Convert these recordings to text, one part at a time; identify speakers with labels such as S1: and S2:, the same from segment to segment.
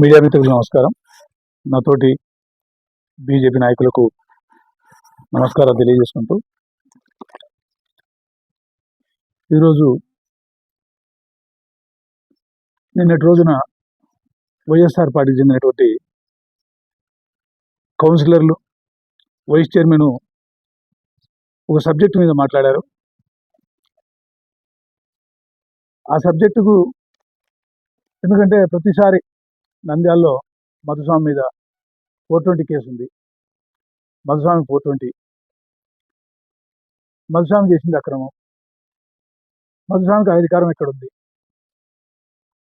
S1: Media మిత్రులకు నమస్కారం. నాతోటి బీజేపీ నాయకులకు నమస్కారం తెలియజేసుకుంటూ ఈరోజు నిన్నటి రోజున వైఎస్ఆర్ పార్టీకి చెందినటువంటి కౌన్సిలర్లు వైస్ చైర్మన్ ఒక సబ్జెక్టు మీద మాట్లాడారు. ఆ సబ్జెక్టుకు ఎందుకంటే ప్రతిసారి నంద్యాలలో మధుస్వామి మీద ఫోర్ ట్వంటీ కేసు ఉంది మధుస్వామి ఫోర్ ట్వంటీ. మధుస్వామి చేసింది అక్రమం. మధుస్వామికి అధికారం ఎక్కడ ఉంది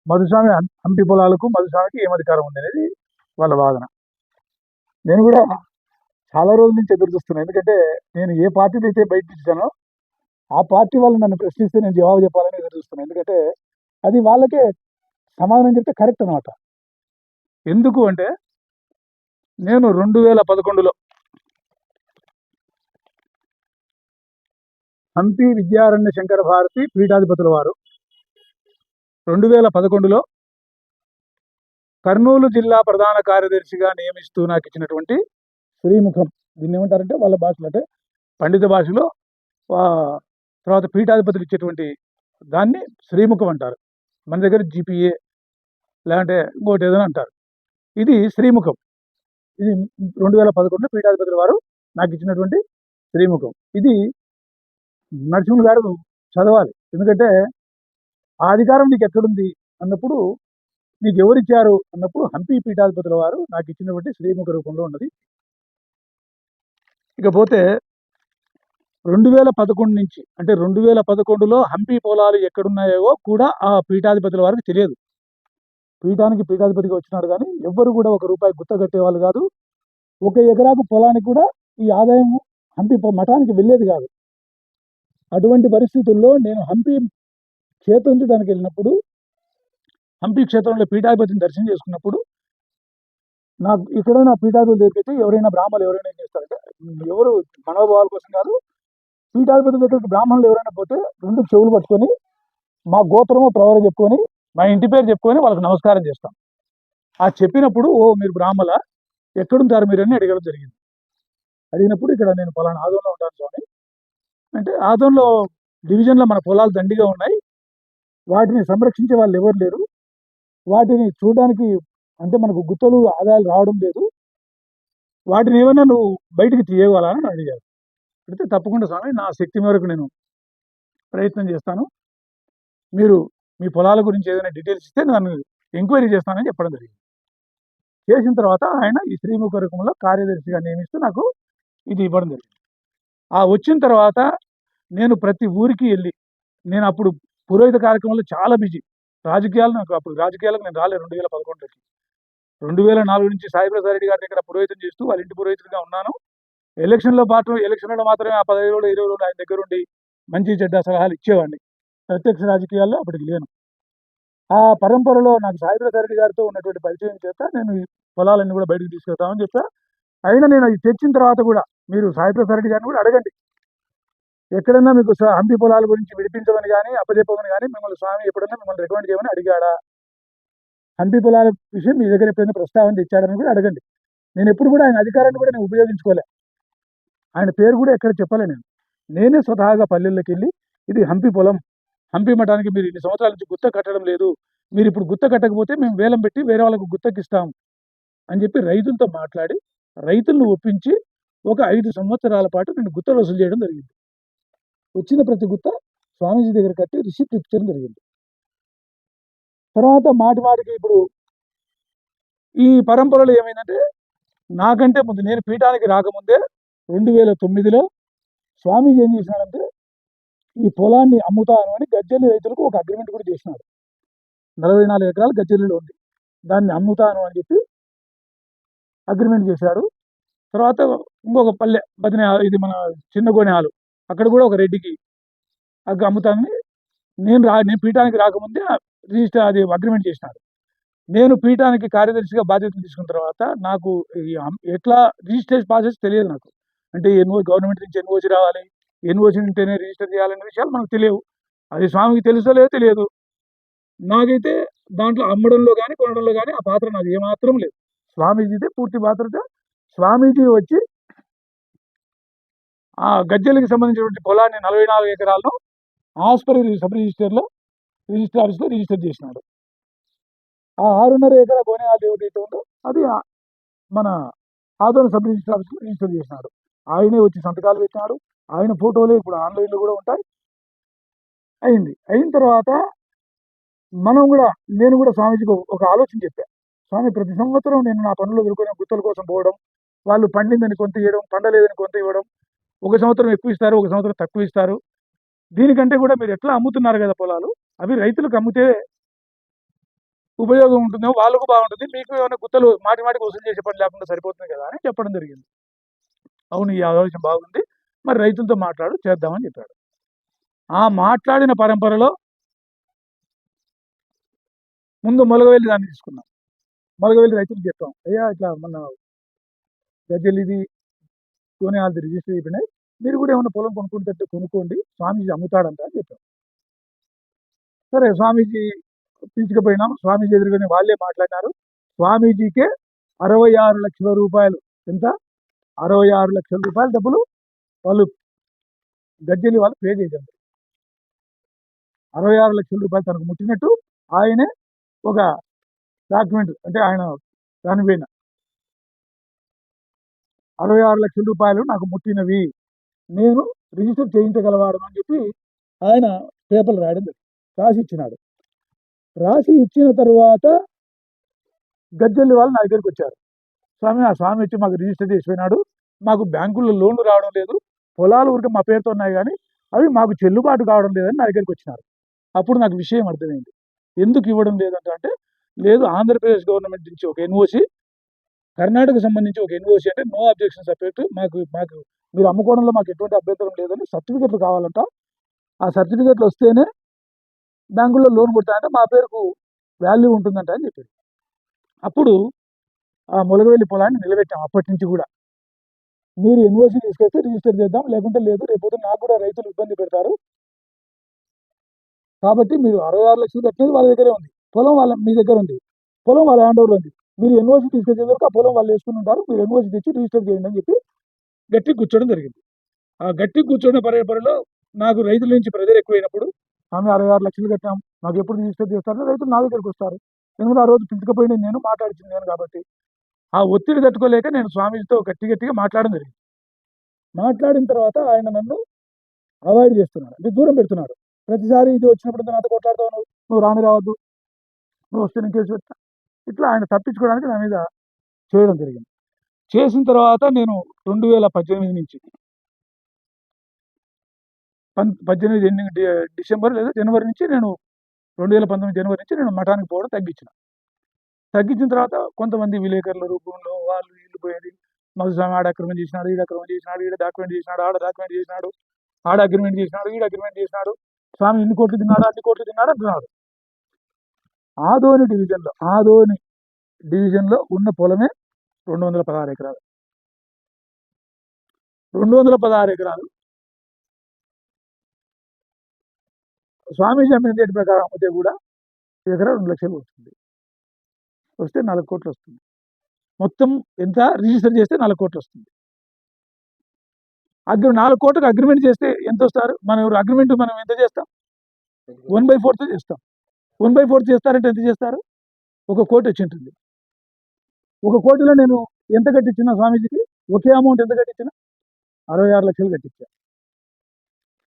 S1: మధుస్వామి హంపి పొలాలకు మధుస్వామికి ఏం అధికారం ఉంది అనేది వాళ్ళ వాదన. నేను కూడా చాలా రోజుల నుంచి ఎదురు చూస్తున్నాను ఎందుకంటే నేను ఏ పార్టీని అయితే బయట ఇచ్చానో ఆ పార్టీ వాళ్ళు నన్ను ప్రశ్నిస్తే నేను జవాబు చెప్పాలని ఎదురు చూస్తున్నాను ఎందుకంటే అది వాళ్ళకే సమాధానం చెప్తే కరెక్ట్ అనమాట ఎందుకు అంటే నేను రెండు వేల పదకొండులో హంపి విద్యారణ్య శంకర భారతి పీఠాధిపతుల వారు. రెండు వేల పదకొండులో కర్నూలు జిల్లా ప్రధాన కార్యదర్శిగా నియమిస్తూ నాకు ఇచ్చినటువంటి శ్రీముఖం. దీన్ని ఏమంటారంటే వాళ్ళ భాషలో అంటే పండిత భాషలో తర్వాత పీఠాధిపతులు ఇచ్చేటువంటి దాన్ని శ్రీముఖం అంటారు. మన దగ్గర జిపిఏ లేదంటే ఇంకోటి ఏదైనా అంటారు. ఇది శ్రీముఖం. ఇది రెండు వేల పదకొండులో పీఠాధిపతుల వారు నాకు ఇచ్చినటువంటి శ్రీముఖం. ఇది నరసింహులు గారు చదవాలి. ఎందుకంటే ఆ అధికారం నీకు ఎక్కడుంది అన్నప్పుడు నీకు ఎవరిచ్చారు అన్నప్పుడు హంపి పీఠాధిపతుల వారు నాకు ఇచ్చినటువంటి శ్రీముఖ రూపంలో ఉన్నది. ఇకపోతే రెండు వేల పదకొండు నుంచి అంటే రెండు వేల పదకొండులో హంపి పొలాలు ఎక్కడున్నాయో కూడా ఆ పీఠాధిపతుల వారికి తెలియదు. పీఠానికి పీఠాధిపతిగా వచ్చినాడు కానీ ఎవ్వరు కూడా ఒక రూపాయి గుత్త కట్టేవాళ్ళు కాదు. ఒక ఎకరాకు పొలానికి కూడా ఈ ఆదాయం హంపి మఠానికి వెళ్ళేది కాదు. అటువంటి పరిస్థితుల్లో నేను హంపి క్షేత్రం ఉంచడానికి వెళ్ళినప్పుడు హంపి క్షేత్రంలో పీఠాధిపతిని దర్శనం చేసుకున్నప్పుడు నాకు ఇక్కడ నా పీఠాధిపతి దగ్గరికి అయితే ఎవరైనా బ్రాహ్మణులు ఎవరైనా ఏం చేస్తారంటే ఎవరు మనోభావాల కోసం కాదు పీఠాధిపతి దగ్గరికి బ్రాహ్మణులు ఎవరైనా పోతే రెండు చెవులు పట్టుకొని మా గోత్రము ప్రవరం చెప్పుకొని మా ఇంటి పేరు చెప్పుకొని వాళ్ళకి నమస్కారం చేస్తాం. ఆ చెప్పినప్పుడు ఓ మీరు బ్రాహ్మల ఎక్కడుంటారు మీరు అని అడగడం జరిగింది. అడిగినప్పుడు ఇక్కడ నేను పలానా ఆదంలో ఉంటాను స్వామి. అంటే ఆదంలో డివిజన్లో మన పొలాలు దండిగా ఉన్నాయి. వాటిని సంరక్షించే వాళ్ళు ఎవరు లేరు. వాటిని చూడడానికి అంటే మనకు గుత్తలు ఆదాయాలు రావడం లేదు. వాటిని ఏమైనా నువ్వు బయటికి తీయగలని అని అడిగారు. అడిగితే తప్పకుండా స్వామి నా శక్తి మేరకు నేను ప్రయత్నం చేస్తాను. మీరు మీ పొలాల గురించి ఏదైనా డీటెయిల్స్ ఇస్తే నన్ను ఎంక్వైరీ చేస్తానని చెప్పడం జరిగింది. చేసిన తర్వాత ఆయన ఈ శ్రీముఖ రకంలో కార్యదర్శిగా నియమిస్తూ నాకు ఇది ఇవ్వడం జరిగింది. ఆ వచ్చిన తర్వాత నేను ప్రతి ఊరికి వెళ్ళి నేను అప్పుడు పురోహిత కార్యక్రమంలో చాలా బిజీ. రాజకీయాలు నాకు అప్పుడు రాజకీయాలకు నేను రాలే రెండు వేల పదకొండుకి రెండు వేల నాలుగు నుంచి సాయి ప్రసాద్ రెడ్డి గారి దగ్గర పురోహితం చేస్తూ వాళ్ళ ఇంటి పురోహితుడిగా ఉన్నాను. ఎలక్షన్లో మాత్రం ఎలక్షన్లో మాత్రమే ఆ పదహైదు రోజులు ఇరవై రోజులు ఆయన దగ్గర ఉండి మంచి చెడ్డ సలహాలు ఇచ్చేవాడిని. ప్రత్యక్ష రాజకీయాల్లో అప్పటికి లేను. ఆ పరంపరలో నాకు సాయి ప్రసాద్ రెడ్డి గారితో ఉన్నటువంటి పరిచయం చేత నేను ఈ పొలాలన్నీ కూడా బయటకు తీసుకెళ్తామని చెప్పా. అయినా నేను అది తెచ్చిన తర్వాత కూడా మీరు సాయి ప్రసాద్ రెడ్డి గారిని కూడా అడగండి. ఎక్కడన్నా మీకు హంపి పొలాల గురించి విడిపించమని కానీ అప్పచెప్పమని కానీ మిమ్మల్ని స్వామి ఎప్పుడన్నా మిమ్మల్ని రికమెండ్ చేయమని అడిగాడా? హంపి పొలాల విషయం మీ దగ్గర ఎప్పుడైనా ప్రస్తావన తెచ్చాడని కూడా అడగండి. నేను ఎప్పుడు కూడా ఆయన అధికారాన్ని కూడా నేను ఉపయోగించుకోలే. ఆయన పేరు కూడా ఎక్కడ చెప్పలే నేను. నేనే స్వతహాగా పల్లెల్లోకి వెళ్ళి ఇది హంపి పొలం. హంపి మఠానికి మీరు ఇన్ని సంవత్సరాల నుంచి గుత్త కట్టడం లేదు. మీరు ఇప్పుడు గుత్త కట్టకపోతే మేము వేలం పెట్టి వేరే వాళ్ళకు గుత్తకిస్తాం అని చెప్పి రైతులతో మాట్లాడి రైతులను ఒప్పించి ఒక ఐదు సంవత్సరాల పాటు నేను గుత్తలు వసూలు చేయడం జరిగింది. వచ్చిన ప్రతి గుత్త స్వామీజీ దగ్గర కట్టి రిసిప్ట్ ఇచ్చడం జరిగింది. తర్వాత మాటి మాటికి ఇప్పుడు ఈ పరంపరలో ఏమైందంటే నాకంటే ముందు నేను పీఠానికి రాకముందే రెండు వేల తొమ్మిదిలో స్వామీజీ ఏం చేసినాడంటే ఈ పొలాన్ని అమ్ముతాను అని గజ్జెల్లి రైతులకు ఒక అగ్రిమెంట్ కూడా చేసినాడు. నలభై నాలుగు ఎకరాలు గజ్జెల్లిలో ఉంది. దాన్ని అమ్ముతాను అని చెప్పి అగ్రిమెంట్ చేశాడు. తర్వాత ఇంకొక పల్లె బదినే ఇది మన చిన్న గోనెహాలు అక్కడ కూడా ఒక రెడ్డికి అగ్గు అమ్ముతానని నేను రా నేను పీఠానికి రాకముందే రిజిస్టర్ అది అగ్రిమెంట్ చేసినాడు. నేను పీఠానికి కార్యదర్శిగా బాధ్యతలు తీసుకున్న తర్వాత నాకు ఎట్లా రిజిస్ట్రేషన్ ప్రాసెస్ తెలియదు నాకు. అంటే ఎన్ఓ గవర్నమెంట్ నుంచి ఎన్ఓసి రావాలి? ఎన్ఓసి ఉంటేనే రిజిస్టర్ చేయాలనే విషయాలు మనకు తెలియవు. అది స్వామికి తెలుసో లేదో తెలియదు. నాకైతే దాంట్లో అమ్మడంలో కానీ కొనడంలో కానీ ఆ పాత్ర నాకు ఏమాత్రం లేదు. స్వామీజీదే పూర్తి పాత్రత. స్వామీజీ వచ్చి ఆ గద్దెలకు సంబంధించినటువంటి పొలాన్ని నలభై నాలుగు ఎకరాలను ఆస్పరి సబ్ రిజిస్టర్లో రిజిస్టర్ ఆఫీస్లో రిజిస్టర్ చేసినాడు. ఆ ఆరున్నర ఎకరా గోనేయాలు ఏమిటైతే ఉందో అది మన ఆదోని సబ్ రిజిస్టర్ ఆఫీస్లో రిజిస్టర్ చేసినాడు. ఆయనే వచ్చి సంతకాలు పెట్టినాడు. ఆయన ఫోటోలు ఇప్పుడు ఆన్లైన్లో కూడా ఉంటాయి. అయింది. అయిన తర్వాత మనం కూడా నేను కూడా స్వామీజీకి ఒక- ఆలోచన చెప్పా. స్వామి ప్రతి సంవత్సరం నేను నా పనులు ఎదుర్కొని గుత్తల కోసం పోవడం వాళ్ళు పండిందని కొంత ఇవ్వడం పండలేదని కొంత ఇవ్వడం ఒక సంవత్సరం ఎక్కువ ఇస్తారు ఒక సంవత్సరం తక్కువ ఇస్తారు. దీనికంటే కూడా మీరు ఎట్లా అమ్ముతున్నారు కదా పొలాలు? అవి రైతులకు అమ్మితే ఉపయోగం ఉంటుందో వాళ్ళకు బాగుంటుంది. మీకు ఏమైనా గుత్తలు మాటి మాటికి వసూలు చేసే పని లేకుండా సరిపోతుంది కదా అని చెప్పడం జరిగింది. అవును ఈ ఆలోచన బాగుంది. మరి రైతులతో మాట్లాడు చేద్దామని చెప్పాడు. ఆ మాట్లాడిన పరంపరలో ముందు మొలగవెల్లి దాన్ని తీసుకున్నాం. మొలగవెల్లి రైతులకు చెప్పాం అయ్యా ఇట్లా మన గజ్జలు ఇది కొనే వాళ్ళది రిజిస్టర్ అయిపోయినాయి మీరు కూడా ఏమైనా పొలం కొనుక్కుంటే కొనుక్కోండి స్వామీజీ అమ్ముతాడంట అని చెప్పాం. సరే స్వామీజీ పిలుచుకుపోయినాం స్వామీజీ ఎదురుగానే వాళ్ళే మాట్లాడినారు. స్వామీజీకే అరవై ఆరు లక్షల రూపాయలు ఎంత? అరవై ఆరు లక్షల రూపాయల డబ్బులు వాళ్ళు గజ్జలి వాళ్ళు పే చేశారు అరవై ఆరు లక్షల రూపాయలు తనకు ముట్టినట్టు ఆయనే ఒక డాక్యుమెంట్ అంటే ఆయన దానిపైన అరవై ఆరు లక్షల రూపాయలు నాకు ముట్టినవి నేను రిజిస్టర్ చేయించగలవాడు అని చెప్పి ఆయన పేపర్లు రాయడం రాసి ఇచ్చినాడు. రాసి ఇచ్చిన తర్వాత గజ్జల్లి వాళ్ళు నా దగ్గరికి వచ్చారు. స్వామి ఆ స్వామి వచ్చి మాకు రిజిస్టర్ చేసిపోయినాడు. మాకు బ్యాంకుల్లో లోన్లు రావడం లేదు. పొలాలు ఊరికి మా పేరుతో ఉన్నాయి కానీ అవి మాకు చెల్లుబాటు కావడం లేదని నా దగ్గరికి వచ్చినారు. అప్పుడు నాకు విషయం అర్థమైంది. ఎందుకు ఇవ్వడం లేదంటే లేదు ఆంధ్రప్రదేశ్ గవర్నమెంట్ నుంచి ఒక ఎన్ఓసి కర్ణాటక సంబంధించి ఒక ఎన్ఓసి అంటే నో అబ్జెక్షన్ సపరేట్ మాకు మాకు మీరు అమ్ముకోవడంలో మాకు ఎటువంటి అభ్యంతరం లేదని సర్టిఫికెట్లు కావాలంట. ఆ సర్టిఫికెట్లు వస్తేనే బ్యాంకుల్లో లోన్ కొట్టాలంటే మా పేరుకు వాల్యూ ఉంటుందంట అని చెప్పారు. అప్పుడు ఆ ములగవెల్లి పొలాన్ని నిలబెట్టాం అప్పటి నుంచి కూడా. మీరు ఎన్ఓసి తీసుకొస్తే రిజిస్టర్ చేద్దాం. లేకుంటే లేదు రేపు నాకు కూడా రైతులు ఇబ్బంది పెడతారు. కాబట్టి మీరు అరవై ఆరు లక్షలు కట్టినది వాళ్ళ దగ్గరే ఉంది. పొలం వాళ్ళ మీ దగ్గర ఉంది. పొలం వాళ్ళ హ్యాండ్ ఓవర్లో ఉంది. మీరు ఎన్ఓసి తీసుకొచ్చే వరకు ఆ పొలం వాళ్ళు వేసుకుని ఉంటారు. మీరు ఎన్ఓసి తెచ్చి రిజిస్టర్ చేయండి అని చెప్పి గట్టి కూర్చోవడం జరిగింది. ఆ గట్టి కూర్చోవడం పర్యపరిలో నాకు రైతుల నుంచి ప్రెజర్ ఎక్కువైనప్పుడు ఆమె అరవై ఆరు లక్షలు కట్టాం. మాకు ఎప్పుడు రిజిస్టర్ చేస్తారు రైతులు నా దగ్గరికి వస్తారు. ఎందుకంటే ఆ రోజు పిలుచుకపోయిన నేను మాట్లాడించింది నేను కాబట్టి ఆ ఒత్తిడి తట్టుకోలేక నేను స్వామీజీతో గట్టి గట్టిగా మాట్లాడడం జరిగింది. మాట్లాడిన తర్వాత ఆయన నన్ను అవాయిడ్ చేస్తున్నాడు. అంటే దూరం పెడుతున్నాడు. ప్రతిసారి ఇది వచ్చినప్పుడు నాతో కొట్లాడతావు నువ్వు నువ్వు రాని రావద్దు నువ్వు వస్తే నేను కేసు పెట్టా ఇట్లా ఆయన తప్పించుకోవడానికి నా మీద చేయడం జరిగింది. చేసిన తర్వాత నేను రెండు వేల పద్దెనిమిది నుంచి పన్ పద్దెనిమిది ఎండింగ్ డిసెంబర్ లేదా జనవరి నుంచి నేను రెండు వేల పంతొమ్మిది జనవరి నుంచి నేను మఠానికి పోవడం తగ్గించిన. తగ్గించిన తర్వాత కొంతమంది విలేకరుల రూపంలో వాళ్ళు వీళ్ళు పోయేది. మధుస్వామి ఆడ అక్రమం చేసినాడు ఈడ అక్రమం చేసినాడు ఈడ డాక్యుమెంట్ చేసినాడు ఆడ డాక్యుమెంట్ చేసినాడు ఆడ అగ్రిమెంట్ చేసినాడు ఈడ అగ్రిమెంట్ చేసినాడు. స్వామి ఇన్ని కోట్లు తిన్నాడు అన్ని కోట్లు తిన్నాడు అంటున్నాడు ఆదోని డివిజన్లో ఆదోని డివిజన్లో ఉన్న పొలమే రెండు వందల పదహారు ఎకరాలు. రెండు వందల పదహారు ఎకరాలు. స్వామీజీ అమ్మిన రేటు ప్రకారం అమ్మితే కూడా ఎకరా రెండు లక్షలు వస్తుంది. వస్తే నాలుగు కోట్లు వస్తుంది. మొత్తం ఎంత రిజిస్టర్ చేస్తే నాలుగు కోట్లు వస్తుంది. అగ్రి నాలుగు కోట్లకు అగ్రిమెంట్ చేస్తే ఎంత వస్తారు? మనం అగ్రిమెంట్ మనం ఎంత చేస్తాం? వన్ బై ఫోర్త్ చేస్తాం. వన్ బై ఫోర్త్ చేస్తారంటే ఎంత చేస్తారు? ఒక కోటి వచ్చి ఉంటుంది. ఒక కోటిలో నేను ఎంత కట్టించిన స్వామీజీకి? ఒకే అమౌంట్ ఎంత కట్టించిన? అరవై ఆరు లక్షలు కట్టించా.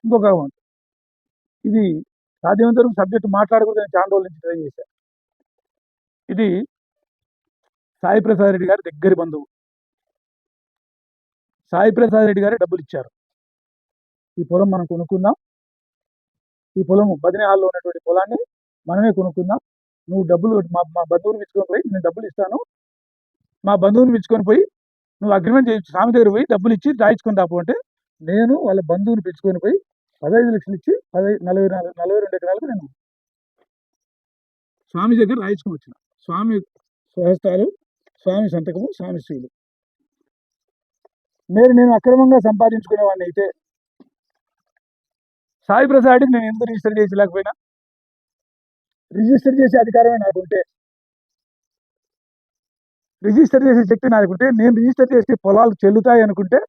S1: ఇంకొక అమౌంట్. ఇది సాధ్యమైనంత వరకు సబ్జెక్ట్ మాట్లాడకూడదని చాలా రోజుల నుంచి ట్రై చేశాను ఇది సాయి ప్రసాద్ రెడ్డి గారి దగ్గరి బంధువు. సాయి ప్రసాద్ రెడ్డి గారే డబ్బులు ఇచ్చారు. ఈ పొలం మనం కొనుక్కుందాం. ఈ పొలం బదినేహాల్లో ఉన్నటువంటి పొలాన్ని మనమే కొనుక్కుందాం. నువ్వు డబ్బులు మా మా బంధువుని పిలుచుకొని పోయి నేను డబ్బులు ఇస్తాను. మా బంధువుని పిలుచుకొని పోయి నువ్వు అగ్రిమెంట్ చేయించు స్వామి దగ్గర పోయి డబ్బులు ఇచ్చి రాయించుకొని రాపు అంటే నేను వాళ్ళ బంధువుని పిలుచుకొని పోయి పదహైదు లక్షలు ఇచ్చి పదహైదు నలభై నాలుగు నలభై రెండు ఎకరాలకు నేను స్వామి దగ్గర రాయించుకొని వచ్చిన. స్వామి స్వహస్తాలు స్వామి సంతకము స్వామి శ్రీలు మీరు నేను అక్రమంగా సంపాదించుకునేవాడిని అయితే సాయి ప్రసాద్కి నేను ఎందుకు రిజిస్టర్ చేసి లేకపోయినా రిజిస్టర్ చేసే అధికారమే నాకుంటే రిజిస్టర్ చేసే శక్తి నాకుంటే నేను రిజిస్టర్ చేసే పొలాలు చెల్లుతాయి అనుకుంటే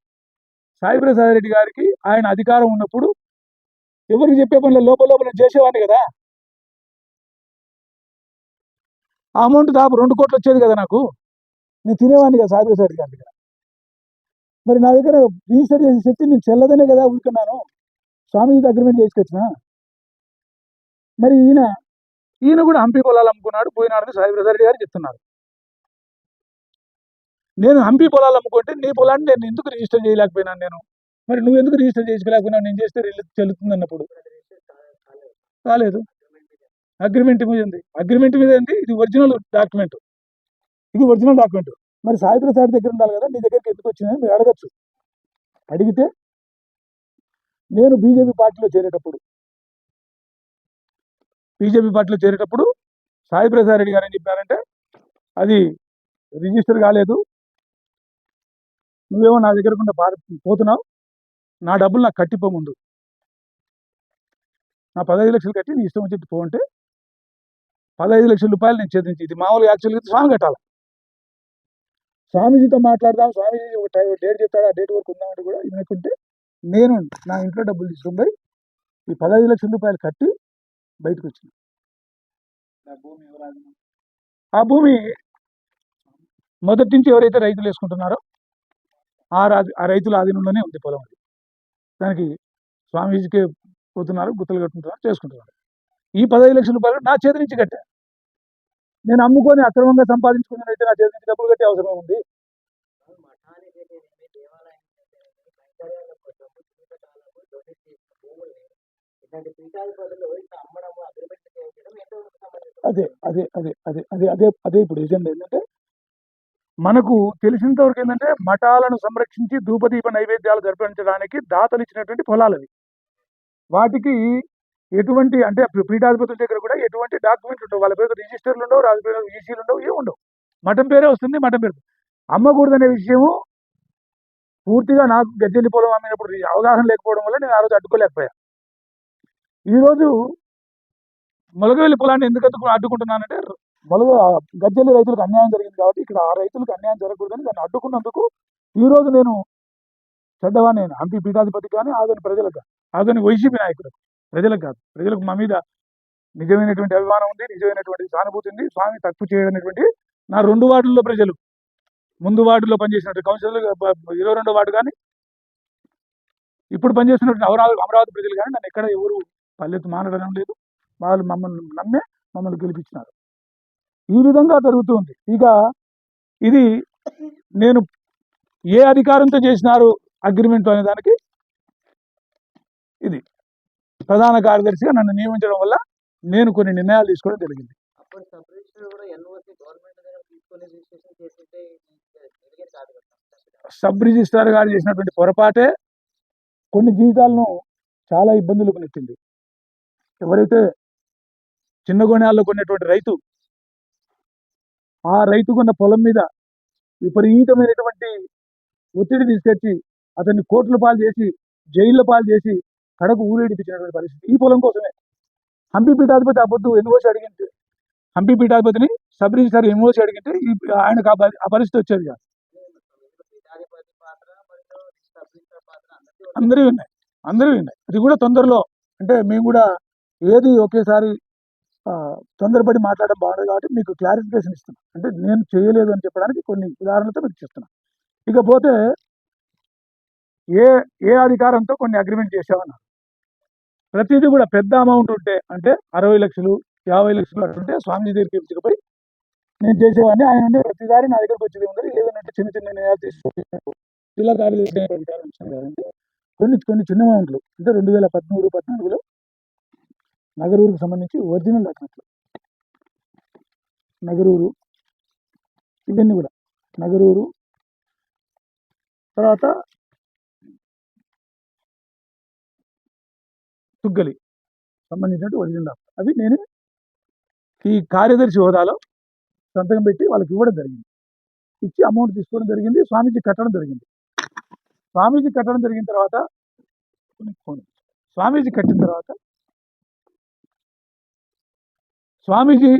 S1: సాయి ప్రసాద్ రెడ్డి గారికి ఆయన అధికారం ఉన్నప్పుడు ఎవరికి చెప్పే పనులు లోపల లోపల చేసేవాడిని కదా? ఆ అమౌంట్ దాపు రెండు కోట్లు వచ్చేది కదా నాకు? నేను తినేవాడిని కదా సాయి ప్రసాద్ దగ్గర మరి నా దగ్గర రిజిస్టర్ చేసే శక్తి నేను చెల్లదనే కదా ఊరుకున్నాను. స్వామీజీ అగ్రిమెంట్ చేసుకొచ్చిన. మరి ఈయన ఈయన కూడా హంపి పొలాలు అమ్ముకున్నాడు పోయినాడని సాయి ప్రసాద్ గారు చెప్తున్నారు. నేను హంపి పొలాలు అమ్ముకుంటే నీ పొలాన్ని నేను ఎందుకు రిజిస్టర్ చేయలేకపోయినాను నేను? మరి నువ్వు ఎందుకు రిజిస్టర్ చేసుకోలేకపోయినావు? నేను చేస్తే రిలీజ్ చెల్లుతుంది అన్నప్పుడు కాలేదు అగ్రిమెంట్ మీద ఉంది. అగ్రిమెంట్ మీద ఉంది. ఇది ఒరిజినల్ డాక్యుమెంట్. ఇది ఒరిజినల్ డాక్యుమెంట్. మరి సాయి ప్రసాద్ దగ్గర ఉండాలి కదా నీ దగ్గరికి ఎందుకు వచ్చిందని మీరు అడగచ్చు. అడిగితే నేను బీజేపీ పార్టీలో చేరేటప్పుడు బీజేపీ పార్టీలో చేరేటప్పుడు సాయి ప్రసాద్ రెడ్డి గారు ఏం చెప్పారంటే అది రిజిస్టర్ కాలేదు నువ్వేమో నా దగ్గరకుండా పారి పోతున్నావు నా డబ్బులు నాకు కట్టిపోముందు నా పదహైదు లక్షలు కట్టి నీ ఇష్టం వచ్చి పోంటే పదహైదు లక్షల రూపాయలు నేను చేతించి ఇది మామూలుగా యాక్చువల్గా స్వామి కట్టాలి? స్వామీజీతో మాట్లాడదాం. స్వామీజీ ఒక టైం డేట్ చెప్తాడు ఆ డేట్ వరకు ఉందామంటే కూడా వినకుంటే నేను నా ఇంట్లో డబ్బులు తీసుకుని పోయి ఈ పదహైదు లక్షల రూపాయలు కట్టి బయటకు వచ్చిన ఆ భూమి మొదటి నుంచి ఎవరైతే రైతులు వేసుకుంటున్నారో ఆ రాజు ఆ రైతుల ఆధీనంలోనే ఉంది పొలం అది. దానికి స్వామీజీకి పోతున్నారు గుత్తలు కట్టుకుంటున్నారు చేసుకుంటున్నారు. ఈ పదహైదు లక్షల రూపాయలు నా చేతి నుంచి కట్టా. నేను అమ్ముకొని అక్రమంగా సంపాదించుకున్నైతే నా చేతి నుంచి డబ్బులు కట్టే అవసరం ఉంది. అదే అదే అదే అదే అదే అదే అదే ఇప్పుడు ఎజెండా ఏంటంటే మనకు తెలిసినంత వరకు ఏంటంటే మఠాలను సంరక్షించి ధూపదీప నైవేద్యాలు జరిపించడానికి దాతలు ఇచ్చినటువంటి పొలాలవి. వాటికి ఎటువంటి అంటే పీఠాధిపతుల దగ్గర కూడా ఎటువంటి డాక్యుమెంట్లు ఉండవు. వాళ్ళ పేరు రిజిస్టర్లు ఉండవు రాజు పేరు ఈసీలు ఉండవు ఏమి ఉండవు. మఠం పేరే వస్తుంది మఠం పేరు. అమ్మకూడదనే విషయము పూర్తిగా నాకు గజ్జెల్లి పొలం అమ్మినప్పుడు అవగాహన లేకపోవడం వల్ల నేను ఆ రోజు అడ్డుకోలేకపోయా. ఈరోజు మొలగవెల్లి పొలాన్ని ఎందుకు అడ్డుకు అడ్డుకుంటున్నానంటే మొలగ గజ్జెల్లి రైతులకు అన్యాయం జరిగింది కాబట్టి ఇక్కడ ఆ రైతులకు అన్యాయం జరగకూడదని దాన్ని అడ్డుకున్నందుకు ఈరోజు నేను చెడ్డవా నేను హంపీ పీఠాధిపతికి కానీ ఆదోని ప్రజలకు కాదు ఆదోని వైసీపీ నాయకులకు ప్రజలకు కాదు. ప్రజలకు మా మీద నిజమైనటువంటి అభిమానం ఉంది నిజమైనటువంటి సానుభూతి ఉంది. స్వామి తక్కువ చేయడం నా రెండు వార్డుల్లో ప్రజలు. ముందు వార్డులో పనిచేసినట్టు కౌన్సిలర్ ఇరవై రెండో వార్డు కానీ ఇప్పుడు పనిచేస్తున్నటువంటి అమరావతి అమరావతి ప్రజలు కానీ నన్ను ఎక్కడ ఎవరు పల్లెత్తు మానడం లేదు. వాళ్ళు మమ్మల్ని నమ్మే మమ్మల్ని గెలిపించినారు. ఈ విధంగా జరుగుతుంది ఇక ఇది నేను ఏ అధికారంతో చేసినారు అగ్రిమెంట్ అనే దానికి ఇది. ప్రధాన కార్యదర్శిగా నన్ను నియమించడం వల్ల నేను కొన్ని నిర్ణయాలు తీసుకోవడం జరిగింది.
S2: సబ్
S1: రిజిస్ట్రార్ గారు చేసినటువంటి పొరపాటే కొన్ని జీవితాలను చాలా ఇబ్బందులకు నెట్టింది ఎవరైతే చిన్న గోణాల్లో కొన్నటువంటి రైతు ఆ రైతు కొన్న పొలం మీద విపరీతమైనటువంటి ఒత్తిడి తీసుకొచ్చి అతన్ని కోర్టుల పాలు చేసి జైళ్ళ పాలు చేసి కడకు ఊరేడిపించినటువంటి పరిస్థితి ఈ పొలం కోసమే. హంపి పీఠాధిపతి ఆ పొద్దు ఎన్ఓసి అడిగింటే హంపి పీఠాధిపతిని సబ్ రిజిస్ట్రార్ ఎన్ఓసి అడిగింటే ఈ ఆయనకు ఆ పరిస్థితి వచ్చేది కాదు. అందరూ ఉన్నాయి. అందరూ ఉన్నాయి. అది కూడా తొందరలో. అంటే మేము కూడా ఏది ఒకేసారి తొందరపడి మాట్లాడడం బాగుండదు కాబట్టి మీకు క్లారిఫికేషన్ ఇస్తున్నాం. అంటే నేను చేయలేదు అని చెప్పడానికి కొన్ని ఉదాహరణలతో మీకు చెప్తున్నాను ఇకపోతే ఏ ఏ అధికారంతో కొన్ని అగ్రిమెంట్ చేసామన్నారు ప్రతిదీ కూడా పెద్ద అమౌంట్ ఉంటే అంటే అరవై లక్షలు యాభై లక్షలు అట్లుంటే స్వామి దగ్గరికి పిలుచుకుపోయి నేను చేసేవాడిని. ఆయన ఉండే ప్రతిసారి నా దగ్గరకు వచ్చేది ఉంది లేదంటే చిన్న చిన్న నిర్ణయాలు తీసుకుంటే జిల్లా కార్యదర్శి కొన్ని కొన్ని చిన్న అమౌంట్లు అంటే రెండు వేల పద్మూడు పద్నాలుగులో నగరూరుకు సంబంధించి ఒరిజినల్ డాక్యుమెంట్లు నగరూరు ఇవన్నీ కూడా. నగరూరు తర్వాత తుగ్గలి. సంబంధించినట్టు ఒరిజినల్ అవి నేను ఈ కార్యదర్శి హోదాలో సంతకం పెట్టి వాళ్ళకి ఇవ్వడం జరిగింది. ఇచ్చి అమౌంట్ తీసుకోవడం జరిగింది. స్వామీజీ కట్టడం జరిగింది. స్వామీజీ కట్టడం జరిగిన తర్వాత స్వామీజీ కట్టిన తర్వాత స్వామీజీ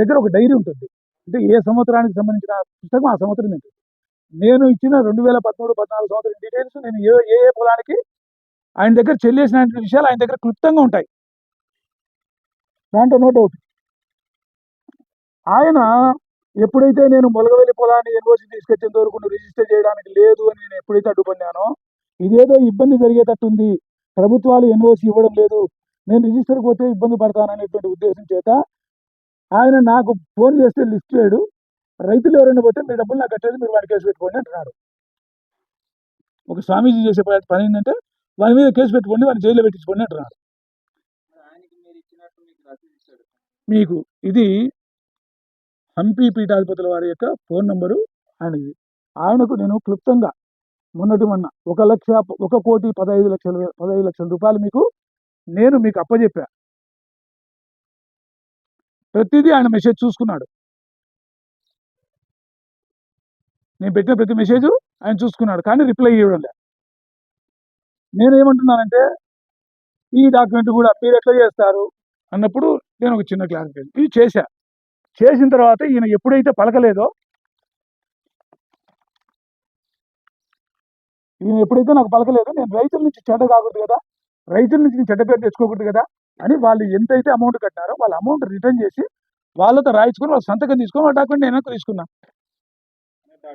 S1: దగ్గర ఒక డైరీ ఉంటుంది. అంటే ఏ సంవత్సరానికి సంబంధించిన పుస్తకం ఆ సంవత్సరం ఉంటుంది నేను ఇచ్చిన రెండు వేల పదమూడు పద్నాలుగు సంవత్సరం డీటెయిల్స్ నేను ఏ ఏ ఏ పొలానికి ఆయన దగ్గర చెల్లేసిన విషయాలు ఆయన దగ్గర క్లుప్తంగా ఉంటాయి. దాంట్లో నో డౌట్. ఆయన ఎప్పుడైతే నేను మొలగవెల్లి పొలాన్ని ఎన్ఓసి తీసుకొచ్చేంత వరకు రిజిస్టర్ చేయడానికి లేదు అని నేను ఎప్పుడైతే అడ్డుపడినానో ఇదేదో ఇబ్బంది జరిగేటట్టుంది. ప్రభుత్వాలు ఎన్ఓసి ఇవ్వడం లేదు. నేను రిజిస్టర్కి పోతే ఇబ్బంది పడతాననేటువంటి ఉద్దేశం చేత ఆయన నాకు ఫోన్ చేస్తే లిస్ట్ చేయడు రైతులు ఎవరైనా పోతే మీ డబ్బులు నాకు కట్టేది మీరు వాడి కేసు పెట్టుకోండి అంటున్నాడు. ఒక స్వామీజీ చేసే పని ఏంటంటే వాడి మీద కేసు పెట్టుకోండి వాడిని జైల్లో పెట్టించుకోండి
S2: ఇచ్చినట్టు మీకు
S1: ఇది హంపి పీఠాధిపతుల వారి యొక్క ఫోన్ నంబరు ఆయనది ఆయనకు నేను క్లుప్తంగా మొన్నటి మొన్న ఒక లక్ష ఒక కోటి పదహైదు లక్షల పదహైదు లక్షల రూపాయలు మీకు నేను మీకు అప్పచెప్పా ప్రతిదీ ఆయన మెసేజ్ చూసుకున్నాడు. నేను పెట్టిన ప్రతి మెసేజ్ ఆయన చూసుకున్నాడు కానీ రిప్లై ఇవ్వడం నేను ఏమంటున్నానంటే ఈ డాక్యుమెంట్ కూడా మీరు ఎట్లా చేస్తారు అన్నప్పుడు నేను ఒక చిన్న క్లారిఫికేషన్ ఇది చేశా. చేసిన తర్వాత ఈయన ఎప్పుడైతే పలకలేదో ఈయన ఎప్పుడైతే నాకు పలకలేదో నేను రైతుల నుంచి చెడ్డ కాకూడదు కదా రైతుల నుంచి చెడ్డ పేరు తెచ్చుకోకూడదు కదా అని వాళ్ళు ఎంతైతే అమౌంట్ కట్టినారో వాళ్ళ అమౌంట్ రిటర్న్ చేసి వాళ్ళతో రాయించుకొని వాళ్ళ సంతకం తీసుకొని వాళ్ళ డాక్యుమెంట్ నేను తీసుకున్నా.
S2: ఆ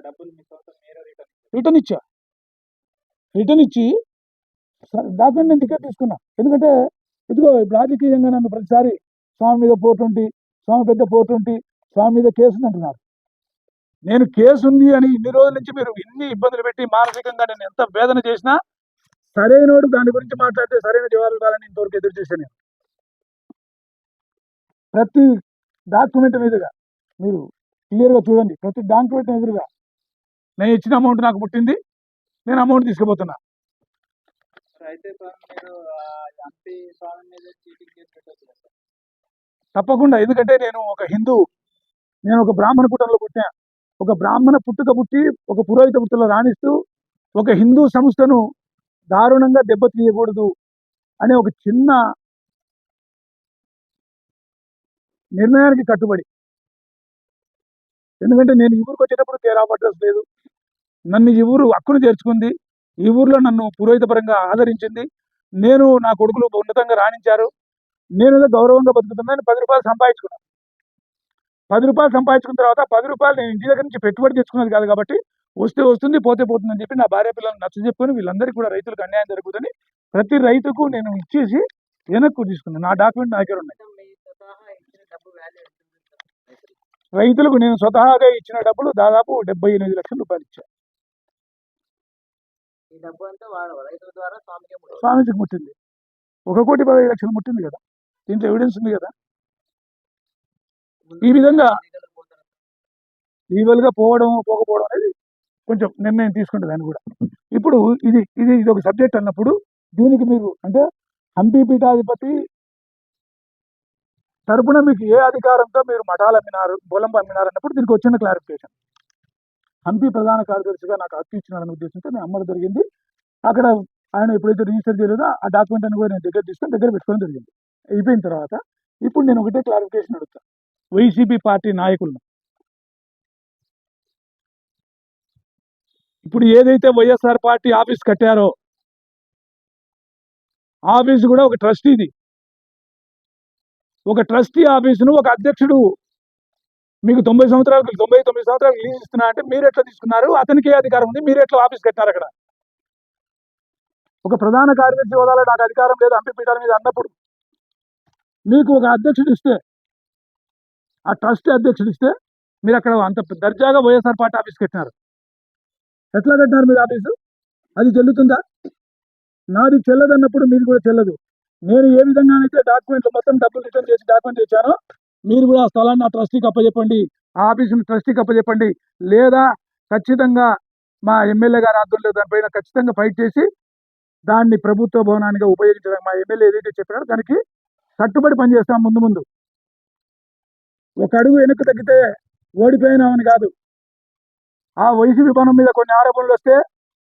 S2: రిటర్న్
S1: ఇచ్చా. రిటర్న్ ఇచ్చి డాక్యుమెంట్ నేను టికెట్ తీసుకున్నా. ఎందుకంటే ఇదిగో ఇప్పుడు రాజకీయంగా నన్ను ప్రతిసారి స్వామి మీద పోటుంటి స్వామి పెద్ద పోటుంటి స్వామి మీద కేసు ఉంది అంటున్నారు. నేను కేసు ఉంది అని ఇన్ని రోజుల నుంచి మీరు ఇన్ని ఇబ్బందులు పెట్టి మానసికంగా నేను ఎంత వేదన చేసినా సరైనోడు దాని గురించి మాట్లాడితే సరైన జవాబు ఇవ్వాలని ఇంతవరకు ఎదురు చేశాను నేను. ప్రతి డాక్యుమెంట్ మీదుగా మీరు క్లియర్గా చూడండి. ప్రతి డాక్యుమెంట్ ఎదురుగా నేను ఇచ్చిన అమౌంట్ నాకు పుట్టింది నేను అమౌంట్ తీసుకుపోతున్నా.
S2: అయితే మీరు ఎంపీ స్వామి మీద చీటింగ్ కేసు
S1: తప్పకుండా ఎందుకంటే నేను ఒక హిందూ నేను ఒక బ్రాహ్మణ పుట్టలో పుట్టా ఒక బ్రాహ్మణ పుట్టుక పుట్టి ఒక పురోహిత పుట్టులో రాణిస్తూ ఒక హిందూ సంస్థను దారుణంగా దెబ్బతీయకూడదు అనే ఒక చిన్న నిర్ణయానికి కట్టుబడి. ఎందుకంటే నేను ఇవ్వరికి ఊరికి వచ్చేటప్పుడు కేర్ ఆఫ్ అడ్రస్ లేదు. నన్ను ఈ ఊరు హక్కును చేర్చుకుంది. ఈ ఊర్లో నన్ను పురోహితపరంగా ఆదరించింది. నేను నా కొడుకులు ఉన్నతంగా రాణించారు. నేను గౌరవంగా బతుకుతున్నాను పది రూపాయలు సంపాదించుకున్నాను పది రూపాయలు సంపాదించుకున్న తర్వాత పది రూపాయలు నేను ఇంటి దగ్గర నుంచి పెట్టుబడి తెచ్చుకున్నది కాదు కాబట్టి వస్తే వస్తుంది పోతే పోతుందని చెప్పి నా భార్య పిల్లలు నచ్చ చెప్పుకొని వీళ్ళందరికీ కూడా రైతులకు అన్యాయం జరుగుతుందని ప్రతి రైతుకు నేను ఇచ్చేసి వెనక్కు తీసుకున్నాను నా డాక్యుమెంట్ నా దగ్గర ఉన్నాయి.
S2: రైతులకు
S1: నేను స్వతహాగా ఇచ్చిన డబ్బులు దాదాపు డెబ్బై ఎనిమిది లక్షల రూపాయలు ఇచ్చాను
S2: ఈ డబ్బు అంతా వాడు రైతుల ద్వారా స్వామికే.
S1: స్వామీజీకి ముట్టింది. ఒక కోటి పదహైదు లక్షలు ముట్టింది కదా. దీంట్లో ఎవిడెన్స్ ఉంది కదా? ఈ విధంగా. లీగల్గా పోవడం పోకపోవడం అనేది కొంచెం నిర్ణయం తీసుకుంటుంది దాన్ని కూడా. ఇప్పుడు ఇది ఇది ఇది ఒక సబ్జెక్ట్ అన్నప్పుడు దీనికి మీరు అంటే హంపి పీఠాధిపతి తరపున మీకు ఏ అధికారంతో మీరు మఠాలు అమ్మినారు బొలం అమ్మినారు అన్నప్పుడు దీనికి వచ్చిన క్లారిఫికేషన్ హంపి ప్రధాన కార్యదర్శిగా నాకు హక్కు ఇచ్చినారనే ఉద్దేశంతో నేను అమ్మడం జరిగింది. అక్కడ ఆయన ఎప్పుడైతే రిజిస్టర్ చేయలేదో ఆ డాక్యుమెంట్ అని కూడా నేను దగ్గర తీసుకొని దగ్గర పెట్టుకోవడం జరిగింది. అయిపోయిన తర్వాత ఇప్పుడు నేను ఒకటే క్లారిఫికేషన్ అడుగుతా. వైసీపీ పార్టీ నాయకులను. ఇప్పుడు ఏదైతే వైఎస్ఆర్ పార్టీ ఆఫీస్ కట్టారో ఆఫీస్ కూడా ఒక ట్రస్టీది. ఒక ట్రస్టీ ఆఫీసును ఒక అధ్యక్షుడు మీకు తొంభై సంవత్సరాలు తొంభై తొమ్మిది సంవత్సరాలు లీజ్ ఇస్తున్నా అంటే మీరు ఎట్లా తీసుకున్నారు? అతనికి ఏ అధికారం ఉంది? మీరు ఎట్లా ఆఫీస్ కట్టినారు అక్కడ? ఒక ప్రధాన కార్యదర్శి హోదాలో నాకు అధికారం లేదు హంపి పీఠాల మీద అన్నప్పుడు. మీకు ఒక అధ్యక్షుడు ఇస్తే ఆ ట్రస్ట్ అధ్యక్షుడు ఇస్తే మీరు అక్కడ అంత దర్జాగా వైఎస్ఆర్ పార్టీ ఆఫీస్ కట్టినారు. ఎట్లా కట్టినారు మీరు ఆఫీసు? అది చెల్లుతుందా? నాది చెల్లదన్నప్పుడు మీది కూడా చెల్లదు. నేను ఏ విధంగానైతే డాక్యుమెంట్లు మొత్తం డబ్బులు రిటర్న్ చేసి డాక్యుమెంట్ ఇచ్చానో మీరు కూడా ఆ స్థలాన్ని ఆ ట్రస్టీకి అప్పచెప్పండి ఆ ఆఫీసును ట్రస్టీకి అప్పచెప్పండి లేదా ఖచ్చితంగా మా ఎమ్మెల్యే గారి ఆధ్వర్యంలో దానిపైన ఖచ్చితంగా ఫైట్ చేసి దాన్ని ప్రభుత్వ భవనానికి ఉపయోగించడం. మా ఎమ్మెల్యే ఏదైతే చెప్పారో దానికి కట్టుబడి పనిచేస్తాం ముందు ముందు. ఒక అడుగు వెనక్కి తగ్గితే ఓడిపోయినామని కాదు. ఆ వైసీపీ భవనం మీద కొన్ని ఆరోపణలు వస్తే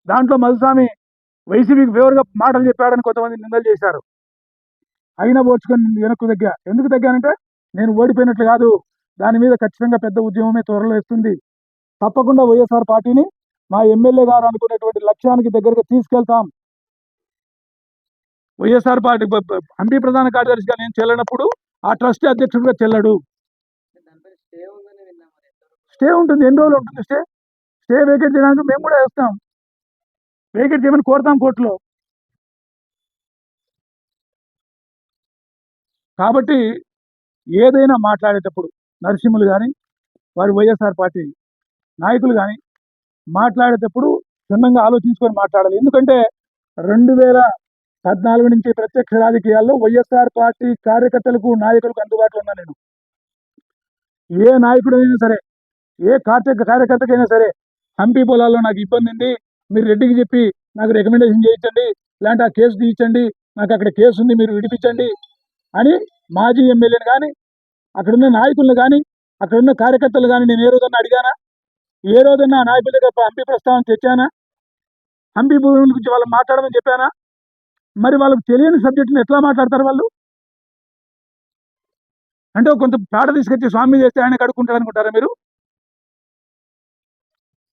S1: దాంట్లో మధుస్వామి వైసీపీకి ఫేవర్గా మాటలు చెప్పాడని కొంతమంది నిందలు చేశారు. అయినా పోర్చుకొని వెనక్కు తగ్గా. ఎందుకు తగ్గానంటే నేను ఓడిపోయినట్లు కాదు. దాని మీద ఖచ్చితంగా పెద్ద ఉద్యమమే త్వరలో ఇస్తుంది తప్పకుండా వైఎస్ఆర్ పార్టీని మా ఎమ్మెల్యే గారు అనుకునేటువంటి లక్ష్యానికి దగ్గరగా తీసుకెళ్తాం. వైఎస్ఆర్ పార్టీ బ- ఎంపీ ప్రధాన కార్యదర్శిగా నేను చెల్లనప్పుడు ఆ ట్రస్ట్ అధ్యక్షుడిగా చెల్లడు.
S2: స్టే
S1: ఉంటుంది ఎన్ని రోజులు ఉంటుంది స్టే? స్టే వేకెట్ చేయడానికి మేము కూడా వేస్తాం. వేకెట్ చేయమని కోరుతాం కోర్టులో. కాబట్టి ఏదైనా మాట్లాడేటప్పుడు నరసింహులు కానీ వారి వైఎస్ఆర్ పార్టీ నాయకులు కానీ మాట్లాడేటప్పుడు క్షుణ్ణంగా ఆలోచించుకొని మాట్లాడాలి. ఎందుకంటే రెండు వేల పద్నాలుగు నుంచి ప్రత్యక్ష రాజకీయాల్లో వైఎస్ఆర్ పార్టీ కార్యకర్తలకు నాయకులకు అందుబాటులో ఉన్నా నేను. ఏ నాయకుడైనా సరే ఏ కార్య కార్యకర్తకైనా సరే హంపి పొలాల్లో నాకు ఇబ్బంది ఉంది మీరు రెడ్డికి చెప్పి నాకు రికమెండేషన్ చేయించండి లేదంటే ఆ కేసు తీయించండి నాకు అక్కడ కేసు ఉంది మీరు విడిపించండి అని మాజీ ఎమ్మెల్యేని కానీ అక్కడున్న నాయకులను కానీ అక్కడున్న కార్యకర్తలు కానీ నేను ఏ రోజన్నా అడిగానా? ఏ రోజన్నా నాయకుల దగ్గర హంపి ప్రస్తావన తెచ్చానా? హంపి భూముల గురించి వాళ్ళు మాట్లాడమని చెప్పానా? మరి వాళ్ళకు తెలియని సబ్జెక్టుని ఎట్లా మాట్లాడతారు వాళ్ళు? అంటే కొంత పేడ తీసుకొచ్చి స్వామి చేస్తే ఆయన కడుక్కుంటారు అనుకుంటారా మీరు?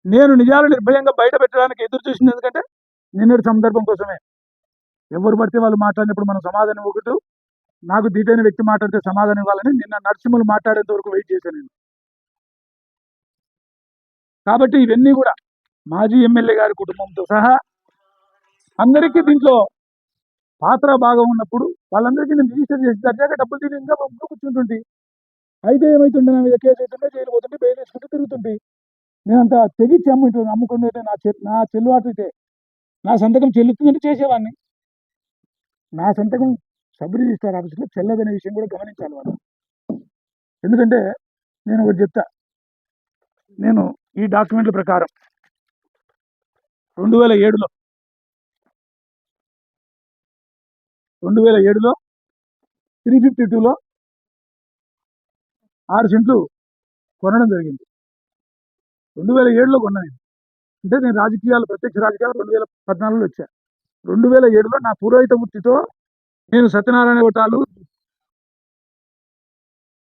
S1: నేను నిజాలు నిర్భయంగా బయట పెట్టడానికి ఎదురు చూసింది ఎందుకంటే నిన్నటి సందర్భం కోసమే. ఎవరు పడితే వాళ్ళు మాట్లాడినప్పుడు మనం సమాధానం ఒకటి నాకు దీటైన వ్యక్తి మాట్లాడితే సమాధానం ఇవ్వాలని నిన్న నరసింహులు మాట్లాడేంత వరకు వెయిట్ చేశాను నేను. కాబట్టి ఇవన్నీ కూడా మాజీ ఎమ్మెల్యే గారి కుటుంబంతో సహా అందరికీ దీంట్లో పాత్ర భాగం ఉన్నప్పుడు వాళ్ళందరికీ నేను రిజిస్టర్ చేసి దర్జాగా డబ్బులు తిని ఇంకా కూర్చుంటుంది అయితే ఏమైతుండే నా మీద కేసు అవుతుంటే జైలు పోతుంటే బెయిల్ వేసుకుంటూ తిరుగుతుంటే. నేను అంత తెగించి అమ్ముంటు అమ్ముకునే నా చె నా చెల్లుబాటు అయితే నా సంతకం చెల్లుతుందంటే చేసేవాడిని. నా సంతకం సబ్ రిజిస్టర్ ఆఫీస్లో చెల్లదనే విషయం కూడా గమనించాలి వాళ్ళు. ఎందుకంటే నేను ఒకటి చెప్తా. నేను ఈ డాక్యుమెంట్ల ప్రకారం రెండు వేల ఏడులో రెండు వేల ఏడులో త్రీ ఫిఫ్టీ టూలో ఆరు సెంట్లు కొనడం జరిగింది. రెండు వేల ఏడులో కొన్నా నేను. అంటే నేను రాజకీయాలు ప్రత్యక్ష రాజకీయాలు రెండు వేల పద్నాలుగులో వచ్చా రెండు వేల ఏడులో నా పురోహిత వృత్తితో నేను సత్యనారాయణ గోటాలు